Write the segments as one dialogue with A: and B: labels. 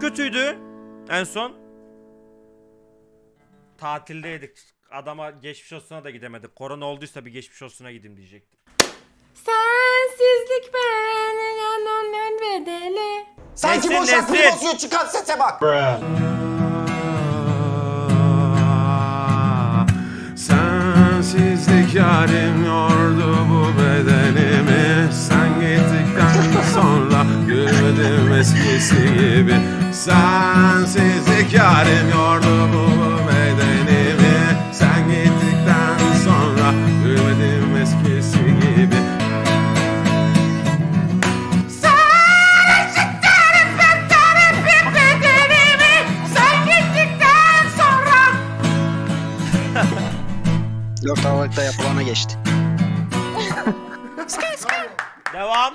A: kötüydü en son. Tatildeydik. Adama geçmiş olsuna da gidemedik. Korona olduysa bir geçmiş olsuna gideyim diyecektim.
B: Sensizlik benim yanımdan bedeli.
C: Sanki
A: Nesin,
C: boşak
A: nesin?
C: basıyor çıkan sese bak.
D: Sensizlik yarim yordu bu bedenimi
E: 4 Aralık'ta yapılana geçti.
A: Devam.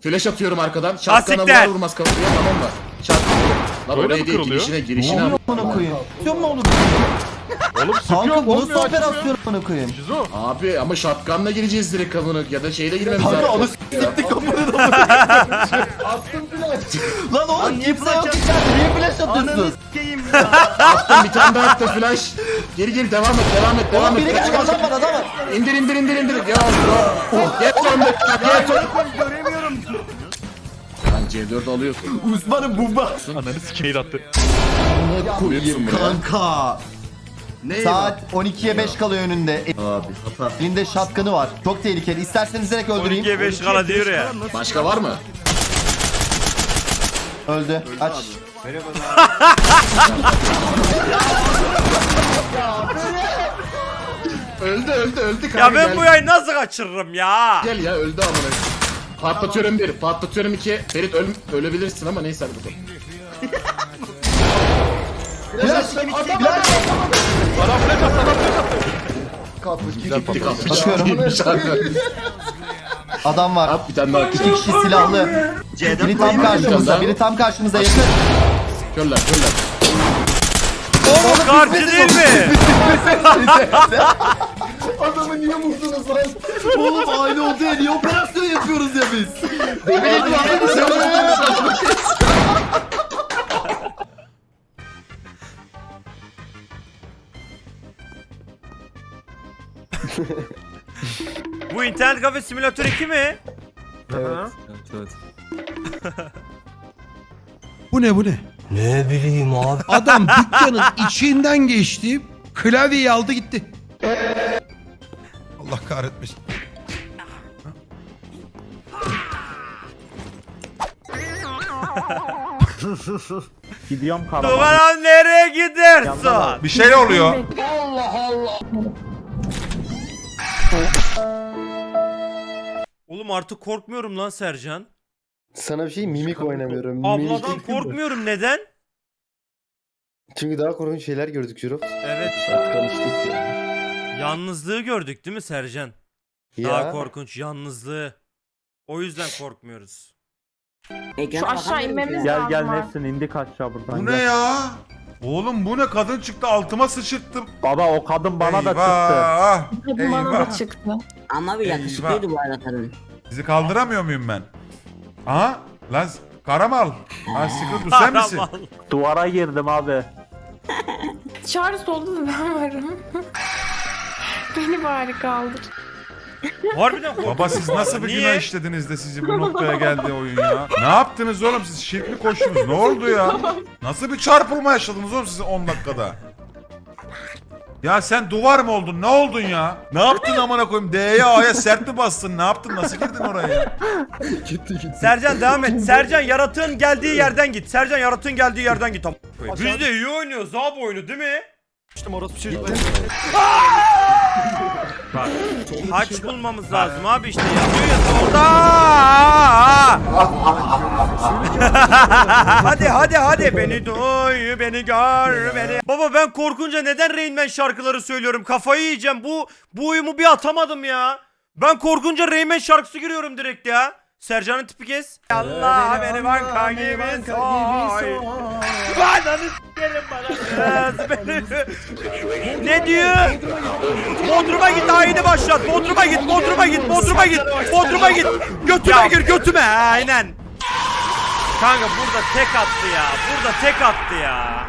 F: Flash atıyorum arkadan. Şatkan'a
A: Asiktir.
F: vurur vurmaz kafaya tamam mı? Şatkan. Lan
G: Böyle mi oraya
F: değil
G: kırılıyor?
F: girişine girişine.
H: Amına koyayım. Tutuyor mu oğlum?
G: Oğlum sıkıyor
H: Kanka bu
G: olmuyor
H: nasıl
G: açmıyor.
H: operasyon amına koyayım?
G: Şizo.
F: Abi ama şapkanla gireceğiz direkt kamını ya da şeyle girmemiz
H: Kanka
F: lazım.
H: onu s**tik kafanı da Attım flash. Lan oğlum kimse yok içeride. Niye flash atıyorsun?
F: Attım bir tane daha attı flash. Geri geri devam et devam et devam
H: Oğlum
F: et.
H: biri
F: Kaç,
H: geldi adam var adam var.
F: İndir indir indir indir. Ya bro. Get on the get on.
E: Göremiyorum.
F: Lan C4 alıyorsun.
H: Uzmanım bomba.
G: Ananı sikeyim attı.
F: Koyuyorsun buraya.
H: Kanka. Saat 12'ye 5 kalıyor önünde.
F: Abi hata.
H: Elinde şatkanı var. Çok tehlikeli. İsterseniz direkt öldüreyim.
A: 12'ye 5 kala diyor ya.
F: Başka var mı?
H: Öldü. Aç.
F: Öldü öldü öldü kanka.
A: Ya ben bu yayını nasıl kaçırırım ya?
F: Gel ya öldü amına. Patlatıyorum bir, patlatıyorum iki. Ferit öl ölebilirsin ama neyse hadi bakalım.
H: Flash.
G: Adam flash attı adam flash attı.
F: Gitti kapı.
H: Bakıyorum.
F: Gitmiş abi.
H: Adam var.
F: At bir tane daha.
H: İki kişi silahlı. Biri tam karşımızda. Biri tam karşımıza yakın.
F: Körler körler.
A: Oğlum karşı değil mi?
H: Adamı niye vurdunuz lan? Oğlum aynı oldu ya. Niye operasyon yapıyoruz ya biz?
A: Bu internet kafe simülatör 2 mi?
I: Bu ne bu ne?
E: Ne bileyim abi.
I: Adam dükkanın içinden geçti. Klavyeyi aldı gitti. Allah kahretmesin.
A: Numaram nereye gidersin?
D: Bir şey oluyor.
A: Oğlum artık korkmuyorum lan Sercan.
J: Sana bir şey mimik oynamıyorum.
A: Abladan
J: Mimik-
A: korkmuyorum neden?
J: Çünkü daha korkunç şeyler gördük Jurov.
A: Evet.
J: Konuştuk ya.
A: Yalnızlığı gördük değil mi Sercan? Daha korkunç yalnızlığı. O yüzden korkmuyoruz.
B: Şu aşağı inmemiz lazım. Gel gel
G: indik aşağı buradan.
D: Bu ne ya? Oğlum bu ne kadın çıktı altıma sıçırttım.
G: Baba o kadın bana da çıktı.
D: Eyvah.
B: Hadi bana da
D: Eyvah.
B: çıktı.
E: Ama bir yakışıklıydı bu arada kadın.
D: Sizi kaldıramıyor muyum ben? Aha lan Karamal. Ha sıkı bu sen misin?
G: Duvara girdim abi.
B: Çağrı solda da ben varım. Beni bari kaldır.
A: Harbiden korktum.
D: Baba siz nasıl bir
A: Niye?
D: günah işlediniz de sizi bu noktaya geldi oyun ya? Ne yaptınız oğlum siz şirk mi koştunuz? Ne oldu ya? Nasıl bir çarpılma yaşadınız oğlum siz 10 dakikada? Ya sen duvar mı oldun? Ne oldun ya? Ne yaptın amına koyayım? D'ye A'ya sert mi bastın? Ne yaptın? Nasıl girdin oraya?
A: Sercan devam et. Sercan yaratığın geldiği yerden git. Sercan yaratığın geldiği yerden git. Biz de iyi oynuyoruz abi oyunu değil mi? Bak. Haç bulmamız lazım abi işte yazıyor ya solda. hadi hadi hadi. Beni duy beni gör beni. Baba ben korkunca neden Rain Man şarkıları söylüyorum? Kafayı yiyeceğim. Bu bu uyumu bir atamadım ya. Ben korkunca Rain Man şarkısı giriyorum direkt ya. Sercan'ın tipi kes. Allah beni banka gibi soy. Ananı s**erim bana. Ne diyor? Bodrum'a git ayini başlat. Bodrum'a git, Bodrum'a git, Bodrum'a git, Bodrum'a git. Götüme gir, götüme. Aynen. Kanka burada tek attı ya. Burada tek attı ya.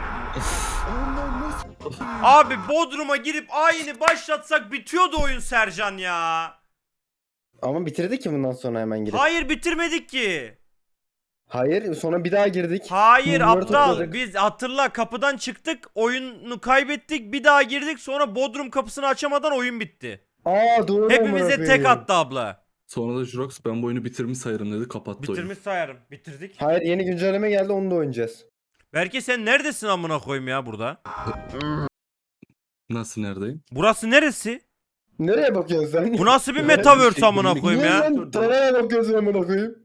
A: Abi Bodrum'a girip aynı başlatsak bitiyordu oyun Sercan ya.
J: Ama bitirdik ki bundan sonra hemen girip.
A: Hayır bitirmedik ki.
J: Hayır sonra bir daha girdik.
A: Hayır
J: Bunları
A: aptal.
J: topladık.
A: Biz hatırla kapıdan çıktık. Oyunu kaybettik. Bir daha girdik. Sonra Bodrum kapısını açamadan oyun bitti.
J: Aa doğru.
A: Hepimize tek attı abla.
C: Sonra da Jurox ben bu oyunu bitirmiş sayarım dedi kapattı
A: Bitirmiş sayarım. Bitirdik.
J: Hayır yeni güncelleme geldi onu da oynayacağız.
A: Belki sen neredesin amına koyayım ya burada?
C: oyunu. Nasıl neredeyim?
A: Burası neresi?
J: Nereye bakıyorsun sen?
A: Bu nasıl bir metaverse amına koyayım
J: Niye
A: ya?
J: sen tavaya bakıyorsun amına koyayım?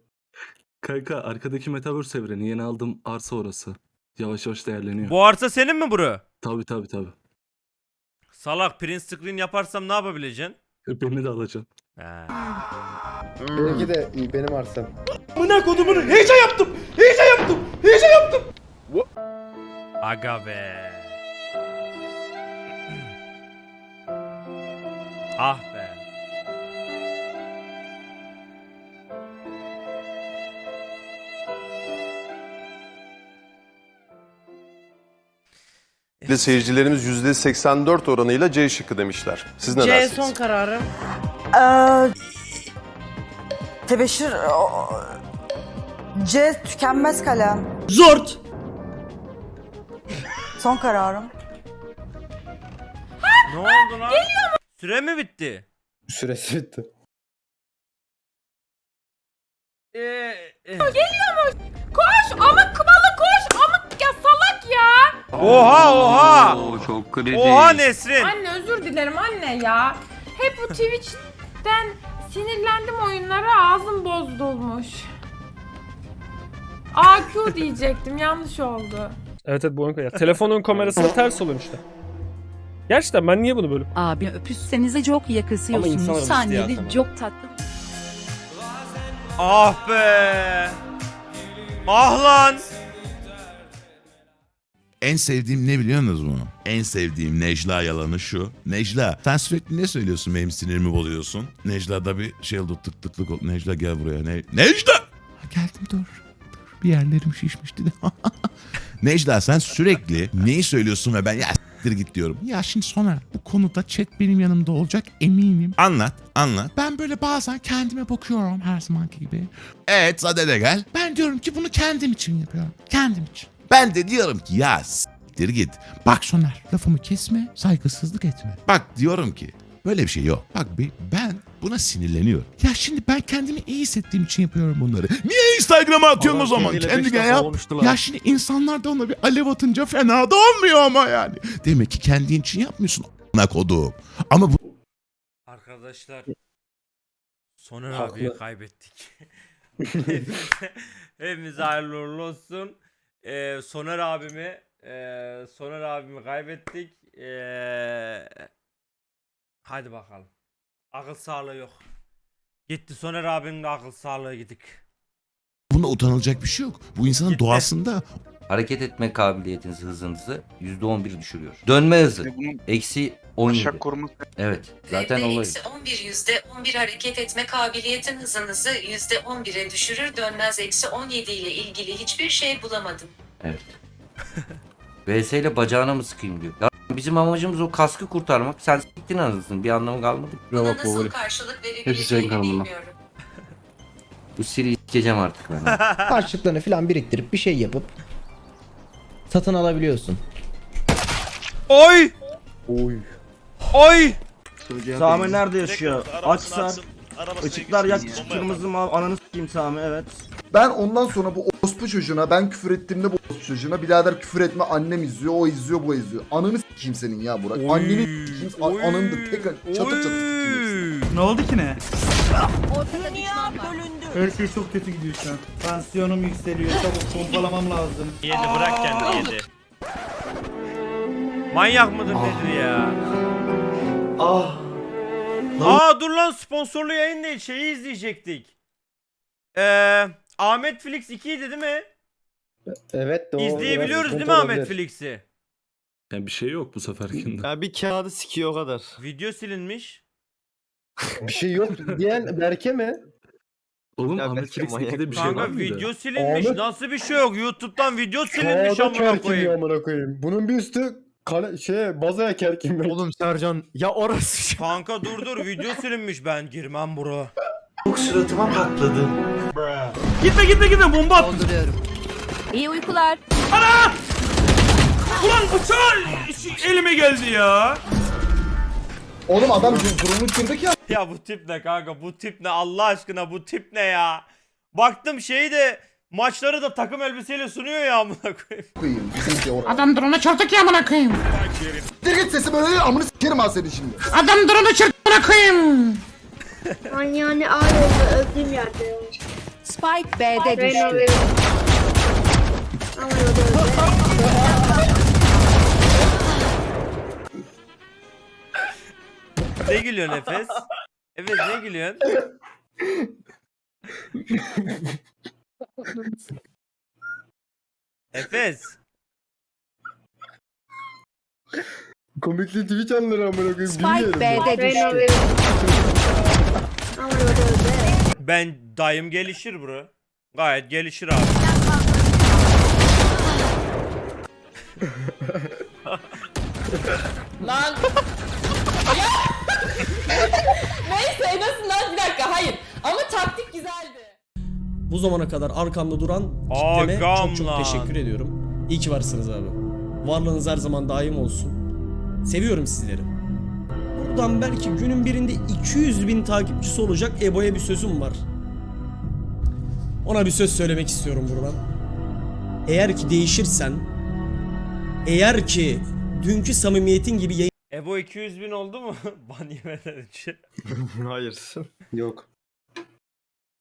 C: Kanka arkadaki Metaverse evreni yeni aldığım arsa orası. Yavaş yavaş değerleniyor.
A: Bu arsa senin mi bro?
C: Tabi tabi tabi.
A: Salak print screen yaparsam ne yapabileceksin?
C: Beni de alacaksın.
A: He.
J: Benimki de iyi, benim arsam.
A: Aga be. Ah be.
K: Ve seyircilerimiz %84 oranıyla C şıkkı demişler. Siz ne dersiniz?
A: kararım.
B: Tebeşir C tükenmez kalem.
H: Zort.
B: Son kararım.
A: Ne oldu lan? Geliyor? Süre mi bitti?
J: Süresi bitti.
A: Ee, e-
B: Koş ama kımalı koş ama ya salak ya.
A: Oha oha.
E: çok kritik.
A: Oha Nesrin.
B: Anne özür dilerim anne ya. Hep bu Twitch'ten sinirlendim oyunlara ağzım bozdulmuş. AQ diyecektim yanlış oldu.
G: Evet evet bu oyun. Telefonun kamerasına ters oluyor işte. Gerçekten ben niye bunu böyle
B: Abi öpüşsenize çok yakısıyorsunuz. Saniyede çok tatlı.
A: Ah be. Ah lan.
I: En sevdiğim ne biliyor musunuz bunu? En sevdiğim Necla yalanı şu. Necla sen sürekli ne söylüyorsun benim sinirimi bozuyorsun. Necla da bir şey oldu tık tıklık oldu. Necla gel buraya. Ne Necla! Ha, Geldim dur. Dur bir yerlerim şişmişti de. Necla sen sürekli neyi söylüyorsun ve ben ya s**tir git diyorum. Ya şimdi Soner bu konuda chat benim yanımda olacak eminim. Anlat anlat. Ben böyle bazen kendime bakıyorum her zamanki gibi. Evet Sade de gel. Ben diyorum ki bunu kendim için yapıyorum. Kendim için. Ben de diyorum ki ya s**tir git. Bak Soner lafımı kesme saygısızlık etme. Bak diyorum ki böyle bir şey yok. Bak bir ben buna sinirleniyorum. Ya şimdi ben kendimi iyi hissettiğim için yapıyorum bunları. Niye Instagram'a atıyorum o zaman? Kendine yap. Ya şimdi insanlar da ona bir alev atınca fena da olmuyor ama yani. Demek ki kendin için yapmıyorsun. A**ına kodum. Ama bu
A: Arkadaşlar. Soner
J: Haklı.
A: abiyi kaybettik. hepimize, hepimize hayırlı uğurlu olsun. Ee, Soner abimi ee, Soner abimi kaybettik. Ee, hadi bakalım. Akıl sağlığı yok. Gitti Soner abinin de akıl sağlığı gidik.
I: buna utanılacak bir şey yok. Bu insanın
A: Gitti.
I: doğasında.
E: Hareket etme kabiliyetinizi, hızınızı %11 düşürüyor. Dönme hızı eksi 17. Evet zaten olay.
B: 11 yüzde 11 hareket etme kabiliyetin hızınızı yüzde 11'e düşürür dönmez eksi 17 ile ilgili hiçbir şey bulamadım.
E: Evet. VS ile bacağına mı sıkayım diyor. Ya bizim amacımız o kaskı kurtarmak. Sen siktin anasını bir anlamı kalmadı.
B: Buna nasıl karşılık
C: Hepsi senin
B: verebileceğimi
C: kanalına.
B: bilmiyorum.
E: Bu Siri sikeceğim artık ben.
H: Harçlıklarını falan biriktirip bir şey yapıp satın alabiliyorsun.
A: Oy!
J: Oy.
A: Oy!
H: Sami nerede yaşıyor? Açsar. Işıklar yak kırmızı mavi ananı s**eyim Sami evet.
K: Ben ondan sonra bu orospu çocuğuna ben küfür ettiğimde bu çocuğuna birader küfür etme annem izliyor o izliyor bu izliyor. Ananı s**eyim senin ya Burak.
A: Oy.
K: Anneni s**eyim a- ananı da tek çatır çatır s**eyim.
H: Ne oldu ki ne? Her şey çok kötü gidiyor şu an. Tansiyonum yükseliyor. Çabuk pompalamam lazım.
A: Yedi bırak kendini yedi. Manyak mıdır nedir ya?
H: Ah.
A: Aa dur lan sponsorlu yayın değil şeyi izleyecektik. Ee, Ahmet Flix 2'ydi değil mi?
J: Evet o
A: İzleyebiliyoruz değil mi Ahmet. Flix'i?
C: Yani bir şey yok bu seferkinde.
H: Ya bir kağıdı sikiyor o kadar.
A: Video silinmiş.
J: Bir şey yok diyen Berke mi?
C: Oğlum
H: Ya ben
C: Ahmet 2'de bir şey var
A: Kanka
C: mıydı?
A: video silinmiş.
J: Ahmet-
A: Nasıl bir şey yok? YouTube'dan video silinmiş amına koyayım.
J: amına koyayım. Bunun bir üstü kale, şeye bazaya kerkim. Oğlum Sercan ya orası.
A: Kanka dur dur video silinmiş ben girmem bro.
G: Gitme gitme gitme bomba at.
B: İyi uykular.
G: Ulan bıçağı elime geldi ya.
K: Oğlum adam burnu kırdık ya.
A: Ya bu tip ne kanka bu tip ne Allah aşkına bu tip ne ya. Baktım şeyi de maçları da takım elbiseyle sunuyor ya amına koyayım.
K: Koyayım bizimki oraya.
F: Adam drone'a çarptık ya amına koyayım.
K: Dur git sesi böyle amını sikerim ha seni şimdi.
F: Adam drone'a çarptı amına koyayım.
B: Yani ağır oldu öldüğüm yerde. Spike B'de düştü.
A: Ne gülüyorsun Efes? Efes ne gülüyorsun? Efes.
J: Komikli Twitch anları amına koyayım.
B: Spike B'de düştü.
A: Ben dayım gelişir bro. Gayet gelişir abi.
B: Lan. Neyse en azından bir dakika hayır. Ama taktik güzeldi.
G: Bu zamana kadar arkamda duran
A: Agam
G: kitleme çok çok
A: lan.
G: teşekkür ediyorum. İyi ki varsınız abi. Varlığınız her zaman daim olsun. Seviyorum sizleri. Buradan belki günün birinde 200 bin takipçisi olacak Ebo'ya bir sözüm var. Ona bir söz söylemek istiyorum buradan. Eğer ki değişirsen, eğer ki dünkü samimiyetin gibi yayın
A: Ebo 200 bin oldu mu? Ban yemeden önce.
J: Hayır. Yok.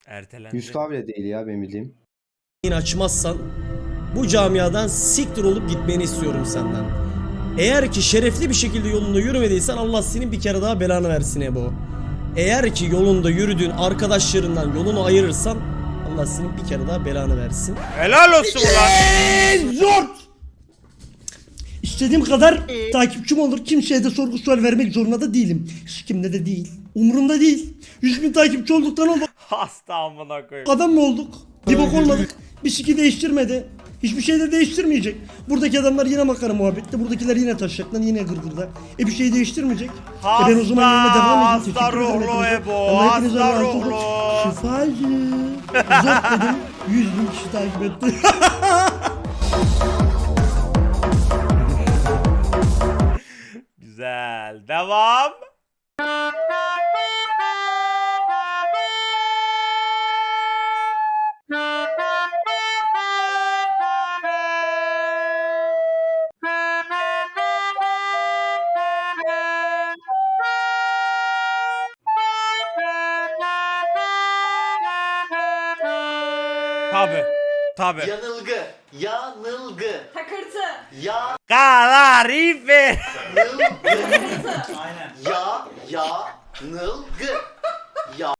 A: Ertelendi.
J: 100k bile değil ya benim bildiğim.
G: açmazsan bu camiadan siktir olup gitmeni istiyorum senden. Eğer ki şerefli bir şekilde yolunda yürümediysen Allah senin bir kere daha belanı versin Ebo. Eğer ki yolunda yürüdüğün arkadaşlarından yolunu ayırırsan Allah senin bir kere daha belanı versin.
A: Helal olsun ulan.
G: Zor! İstediğim kadar takipçim olur. Kimseye de sorgu sual vermek zorunda da değilim. Hiç kimde de değil. Umurumda değil. 100 bin takipçi olduktan oldu.
A: Hasta amına koyayım.
G: Adam mı olduk? Bir bok olmadık. Bir siki değiştirmedi. Hiçbir şey de değiştirmeyecek. Buradaki adamlar yine makara muhabbette. Buradakiler yine taşacaklar, yine gırgırda. E bir şey değiştirmeyecek. e ben o zaman yoluna devam edeyim.
A: hasta ruhlu. Ebo,
G: Allah hepinize
A: hasta
G: razı olsun.
A: ruhlu.
G: Şifacı. Zor dedim. 100 bin kişi takip etti.
A: Güzel. Devam. Tabi. Tabi.
H: Yanılgı. Yanılgı.
B: Takırtı.
H: Ya
A: Kalarife.
H: Nılgı. Aynen. Ya ya nılgı.